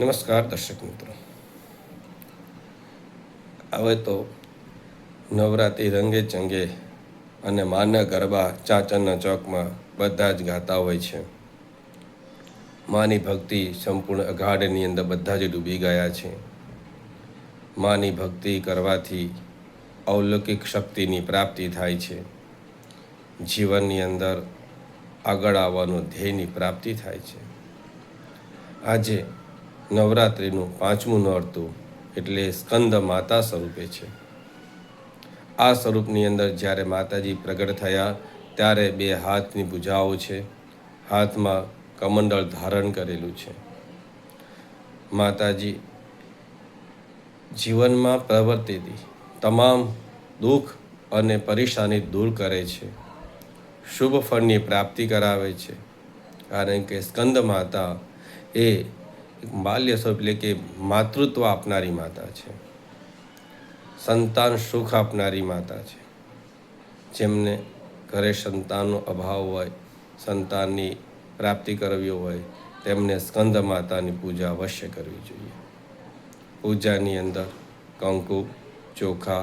નમસ્કાર દર્શક મિત્રો. હવે તો નવરાત્રિ રંગે ચંગે અને માના ગરબા ચાચરના ચોકમાં બધા જ ગાતા હોય છે. માની ભક્તિ સંપૂર્ણ અઘાડની અંદર બધા જ ડૂબી ગયા છે. માની ભક્તિ કરવાથી અવલૌકિક શક્તિની પ્રાપ્તિ થાય છે. જીવનની અંદર આગળ આવવાનો ધ્યેયની પ્રાપ્તિ થાય છે. આજે નવરાત્રિનું પાંચમું નોરતું એટલે સ્કંદ માતા સ્વરૂપે છે. આ સ્વરૂપની અંદર જ્યારે માતાજી પ્રગટ થયા, ત્યારે બે હાથની ભુજાઓ છે. હાથમાં કમંડળ ધારણ કરેલું છે. માતાજી જીવનમાં પ્રવર્તેતી તમામ દુઃખ અને પરેશાની દૂર કરે છે. શુભ ફળની પ્રાપ્તિ કરાવે છે. કારણ કે સ્કંદ માતા એ બાલ્ય સ્વરૂપ એટલે કે માતૃત્વ આપનારી માતા છે. સંતાન સુખ આપનારી માતા છે. જેમને ઘરે સંતાનનો અભાવ હોય, સંતાનની પ્રાપ્તિ કરવી હોય, તેમને સ્કંદ માતાની પૂજા અવશ્ય કરવી જોઈએ. પૂજાની અંદર કંકુ, ચોખા,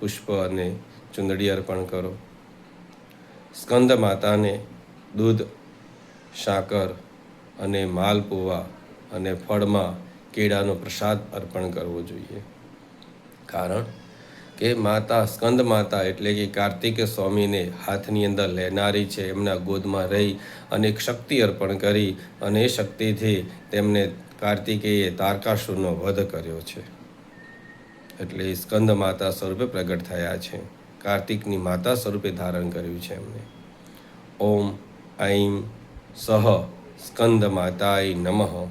પુષ્પ અને ચુંદડી અર્પણ કરો. સ્કંદ માતાને દૂધ, સાકર અને માલપુવા અને ફળમાં કેળાનો પ્રસાદ અર્પણ કરવો જોઈએ. કારણ કે માતા સ્કંદ માતા એટલે કે કાર્તિકે સ્વામીને હાથની અંદર લેનારી છે, એમના ગોદમાં રહી અને એક શક્તિ અર્પણ કરી અને એ શક્તિથી તેમને કાર્તિકેયે તારકાસુરનો વધ કર્યો છે. એટલે સ્કંદ માતા સ્વરૂપે પ્રગટ થયા છે. કાર્તિકની માતા સ્વરૂપે ધારણ કર્યું છે એમને. ઓમ ઐમ સહ, સ્કંદ માતાય નમઃ.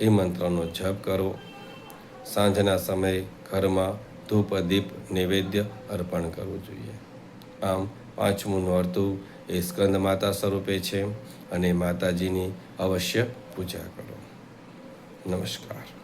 એ મંત્રનો જપ કરો. સાંજના સમયે ઘરમાં ધૂપ, દીપ, નૈવેદ્ય અર્પણ કરવું જોઈએ. આમ પાંચમું નોરતું એ સ્કંદ માતા સ્વરૂપે છે અને માતાજીની અવશ્ય પૂજા કરો. નમસ્કાર.